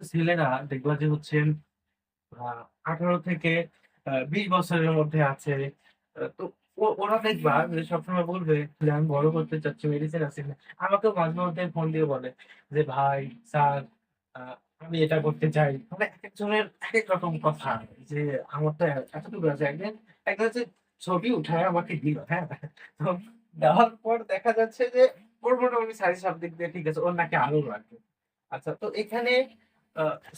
ছেলেরা দেখবা যে হচ্ছে আ ১৮ থেকে বিশ বছরের মধ্যে আছে। তো ওরা দেখবা যে সবসময় বলবে যে, "আমি বড় করতে চাচ্ছি, মেডিসিন আছে কিনা?" আমাকেও মাঝে মধ্যে ফোন দিয়ে বলে যে, "ভাই, স্যার আমি এটা করতে চাই।" মানে একেকজনের একেক রকম কথা যে, "আমার তো এতটুকু আছে।" একদিন একটা হচ্ছে ছবি উঠায় আমাকে দিল, হ্যাঁ? তো দেওয়ার পর দেখা যাচ্ছে যে ওর মোটামুটি সাইজ সব দিক দিয়ে ঠিক আছে। ওর নাকি আরও লাগবে। আচ্ছা তো এখানে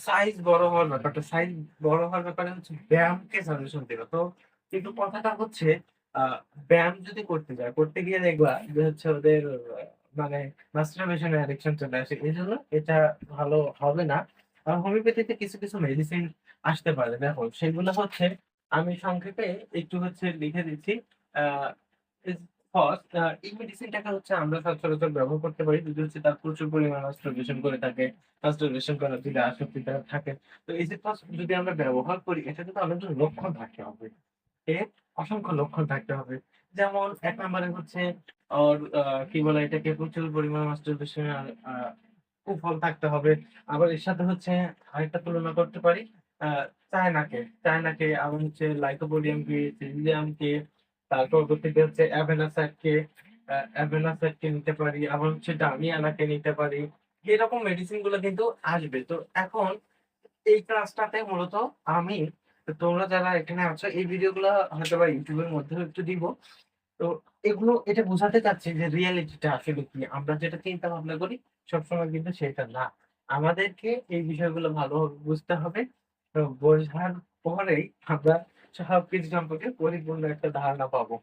সাইজ বড় হওয়ার ব্যাপারটা, সাইজ বড় হওয়ার ব্যাপারে হচ্ছে ব্যায়ামকে সাজেশন দিল। তো কিন্তু কথাটা হচ্ছে ব্যায়াম যদি করতে যায়, করতে গিয়ে দেখবা যে হচ্ছে ওদের মানে এর অ্যাডিকশন চলে আসে। এজন্য এটা ভালো হবে না। আর হোমিওপ্যাথিতে কিছু, কিছু মেডিসিন আসতে পারে। দেখো সেগুলো হচ্ছে আমি সংক্ষেপে একটু হচ্ছে লিখে দিচ্ছি। ফস এই মেডিসিনটাকে হচ্ছে আমরা সচরাচর ব্যবহার করতে পারি যদি হচ্ছে তার প্রচুর পরিমাণে masturbation করে থাকে। masturbation করার যদি আসক্তিটা থাকে। তো ইজিফস যদি আমরা ব্যবহার করি এটা কিন্তু অনেকগুলো লক্ষণ থাকতে হবে। এর অসংখ্য লক্ষণ থাকতে হবে। যেমন ১ নাম্বারে হচ্ছে ওর কি বলে এটাকে প্রচুর পরিমাণে আ কুফল থাকতে হবে। আবার এর সাথে হচ্ছে আরেকটা তুলনা করতে পারি। চায়নাকে, চায়নাকে আবার হচ্ছে লাইকোপোডিয়ামকে, সিজিলিয়ামকে তারপর পরবর্তীতে হচ্ছে অ্যাভেনাসাইডকে, আ অ্যাভেনাসাইডকে নিতে পারি। আবার হচ্ছে ডামিয়ানাকে নিতে পারি। এরকম মেডিসিনগুলো কিন্তু আসবে। তো এখন এই ক্লাসটাতে মূলত আমি তোমরা যারা এখানে আছো এই ভিডিওগুলা হয়তোবা YouTube এর মধ্যেও একটু দিব। তো এগুলো এটা বোঝাতে চাচ্ছি যে রিয়ালিটিটা আসলে কি? আমরা যেটা চিন্তা ভাবনা করি সবসময় কিন্তু সেটা না। আমাদেরকে এই বিষয়গুলো ভালোভাবে বুঝতে হবে। তো বোঝার পরেই আমরা সবকিছু সম্পর্কে পরিপূর্ণ একটা ধারণা পাবো।